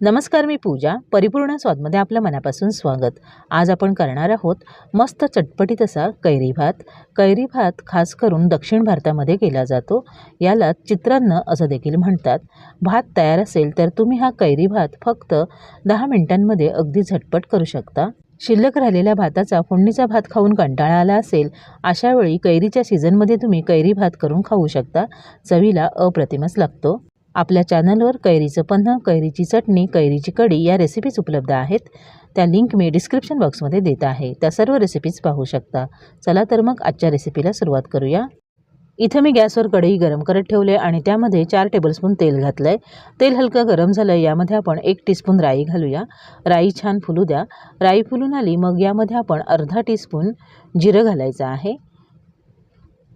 नमस्कार मी पूजा परिपूर्ण स्वादमध्ये आपलं मनापासून स्वागत. आज आपण करणार आहोत मस्त चटपटीत असा कैरी भात. कैरी भात खास करून दक्षिण भारतामध्ये केला जातो. याला चित्रान्न असं देखील म्हणतात. भात तयार असेल तर तुम्ही हा कैरी भात फक्त दहा मिनिटांमध्ये अगदी झटपट करू शकता. शिल्लक राहिलेल्या भाताचा फोडणीचा भात खाऊन कंटाळा आला असेल अशावेळी कैरीच्या सीझनमध्ये तुम्ही कैरी भात करून खाऊ शकता. चवीला अप्रतिमच लागतो. आपल्या चॅनलवर कैरीचं पन्ह कैरीची चटणी कैरीची कढी या रेसिपीज उपलब्ध आहेत. त्या लिंक मी डिस्क्रिप्शन बॉक्समध्ये देत आहे. त्या सर्व रेसिपीज पाहू शकता. चला तर मग आजच्या रेसिपीला सुरुवात करूया. इथं मी गॅसवर कढई गरम करत ठेवले आणि त्यामध्ये चार टेबलस्पून तेल घातलं आहे तेल हलकं गरम झालं यामध्ये आपण एक टीस्पून राई घालूया. राई छान फुलू द्या. राई फुलून आली मग यामध्ये आपण अर्धा टीस्पून जिरं घालायचं आहे.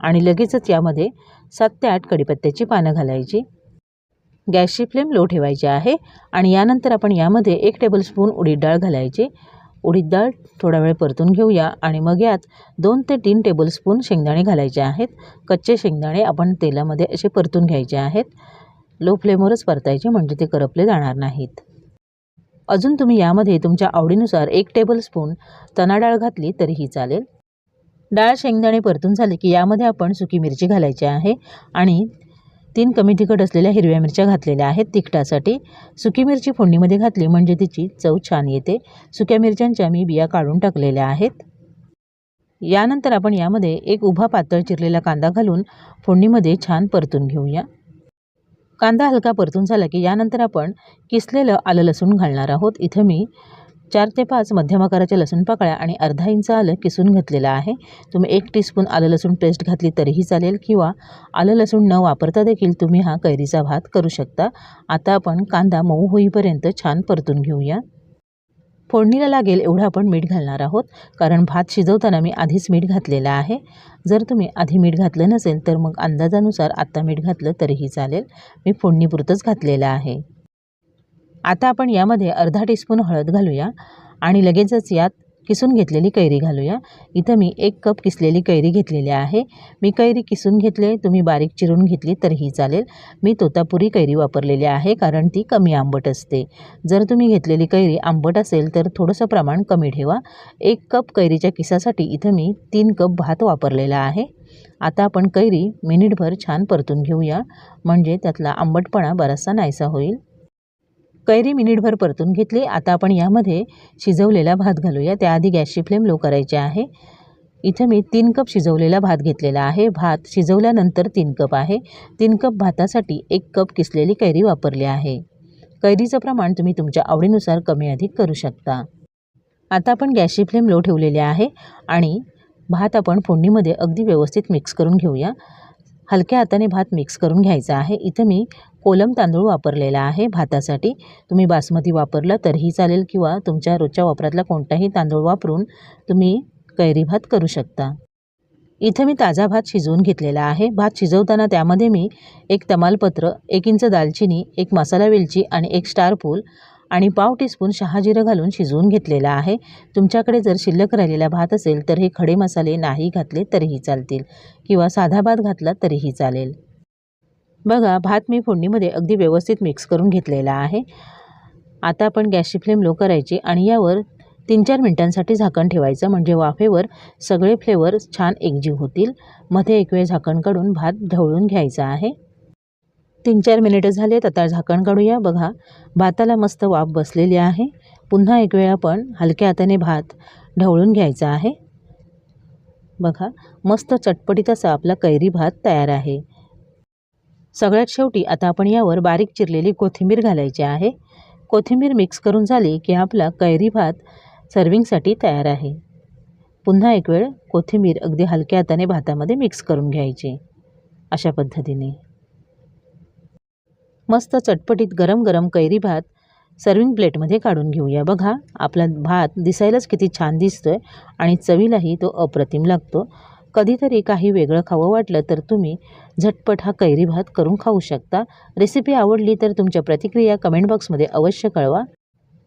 आणि लगेचच यामध्ये सात ते आठ कडीपत्त्याची पानं घालायची. गॅसची फ्लेम लो ठेवायची आहे आणि यानंतर आपण यामध्ये एक टेबलस्पून उडीद डाळ घालायची. उडीद डाळ थोडा वेळ परतून घेऊया आणि मग यात दोन ते तीन टेबलस्पून शेंगदाणे घालायचे आहेत. कच्चे शेंगदाणे आपण तेलामध्ये असे परतून घ्यायचे आहेत. लो फ्लेमवरच परतायचे म्हणजे ते करपले जाणार नाहीत. अजून तुम्ही यामध्ये तुमच्या आवडीनुसार एक टेबलस्पून तना डाळ घातली तरीही चालेल. डाळ शेंगदाणे परतून झाले की यामध्ये आपण सुकी मिरची घालायची आहे आणि तीन कमी तिखट असलेल्या हिरव्या मिरच्या घातलेल्या आहेत तिखटासाठी. सुकी मिरची फोडणीमध्ये घातली म्हणजे तिची चव छान येते. सुक्या मिरच्यांच्या मी बिया काढून टाकलेल्या आहेत. यानंतर आपण यामध्ये एक उभा पातळ चिरलेला कांदा घालून फोडणीमध्ये छान परतून घेऊया. कांदा हलका परतून झाला की यानंतर आपण किसलेलं आलं लसूण घालणार आहोत. इथं मी चार ते पाच मध्यम आकाराच्या लसूण पाकळ्या आणि अर्धा इंच आलं किसून घेतलेलं आहे. तुम्ही एक टीस्पून आलं लसूण पेस्ट घातली तरीही चालेल किंवा आलं लसूण न वापरता देखील तुम्ही हा कैरीचा भात करू शकता. आता आपण कांदा मऊ होईपर्यंत छान परतून घेऊया. फोडणीला लागेल एवढं आपण मीठ घालणार आहोत कारण भात शिजवताना मी आधीच मीठ घातलेलं आहे. जर तुम्ही आधी मीठ घातलं नसेल तर मग अंदाजानुसार आत्ता मीठ घातलं तरीही चालेल. मी फोडणीपुरतंच घातलेलं आहे. आता आपण यामध्ये अर्धा टीस्पून हळद घालूया आणि लगेचच यात किसून घेतलेली कैरी घालूया. इथं मी एक कप किसलेली कैरी घेतलेली आहे. मी कैरी किसून घेतले तुम्ही बारीक चिरून घेतली तरीही चालेल. मी तोतापुरी कैरी वापरलेली आहे कारण ती कमी आंबट असते. जर तुम्ही घेतलेली कैरी आंबट असेल तर थोडंसं प्रमाण कमी ठेवा. एक कप कैरीच्या किसासाठी इथं मी तीन कप भात वापरलेला आहे. आता आपण कैरी मिनिटभर छान परतून घेऊया. म्हणजे त्यातला आंबटपणा बराचसा नाहीसा होईल. कैरी मिनिटभर परतून घेतली. आता आपण यामध्ये शिजवलेला भात घालूया. त्याआधी गॅसची फ्लेम लो करायची आहे. इथं मी तीन कप शिजवलेला भात घेतलेला आहे. भात शिजवल्यानंतर तीन कप आहे. तीन कप भातासाठी एक कप किसलेली कैरी वापरली आहे. कैरीचं प्रमाण तुम्ही तुमच्या आवडीनुसार कमी अधिक करू शकता. आता आपण गॅसची फ्लेम लो ठेवलेली आहे. आणि भात आपण फोडणीमध्ये अगदी व्यवस्थित मिक्स करून घेऊया. हलक्या हाताने भात मिक्स करून घ्यायचा आहे. इथं मी कोलम तांदूळ वापरलेला आहे भातासाठी. तुम्ही बासमती वापरला तरीही चालेल किंवा तुमच्या रोजच्या वापरातला कोणताही तांदूळ वापरून तुम्ही कैरी भात करू शकता. इथं मी ताजा भात शिजवून घेतलेला आहे. भात शिजवताना त्यामध्ये मी एक तमालपत्र एक इंच दालचिनी एक मसाला वेलची आणि एक स्टार फूल आणि पाव टीस्पून शहाजिरं घालून शिजवून घेतलेला आहे. तुमच्याकडे जर शिल्लक राहिलेला भात असेल तर हे खडे मसाले नाही घातले तरीही चालतील किंवा साधा भात घातला तरीही चालेल. बघा भात मी फोडणीमध्ये अगदी व्यवस्थित मिक्स करून घेतलेला आहे. आता आपण गॅसची फ्लेम लो करायची आणि यावर तीन चार मिनटांसाठी झाकण ठेवायचं म्हणजे वाफेवर सगळे फ्लेवर छान एकजीव होतील. मध्ये एक वेळ झाकण काढून भात ढवळून घ्यायचा आहे. तीन चार मिनिटं झालेत आता झाकण काढूया. बघा भाताला मस्त वाफ बसलेली आहे. पुन्हा एक वेळ आपण हलक्या हाताने भात ढवळून घ्यायचा आहे. बघा मस्त चटपटीत असा आपला कैरी भात तयार आहे. सगळ्यात शेवटी आता आपण यावर बारीक चिरलेली कोथिंबीर घालायची आहे. कोथिंबीर मिक्स करून झाली की आपला कैरी भात सर्विंगसाठी तयार आहे. पुन्हा एक वेळ कोथिंबीर अगदी हलक्या हाताने भातामध्ये मिक्स करून घ्यायची. अशा पद्धतीने. मस्त चटपटीत गरम गरम कैरी भात सर्विंग प्लेटमध्ये काढून घेऊया. बघा आपला भात दिसायलाच किती छान दिसतोय आणि चवीलाही तो अप्रतिम लागतो. कधीतरी काही वेगळं खावं वाटलं तर तुम्ही झटपट हा कैरी भात करून खाऊ शकता. रेसिपी आवडली तर तुमच्या प्रतिक्रिया कमेंट बॉक्समध्ये अवश्य कळवा.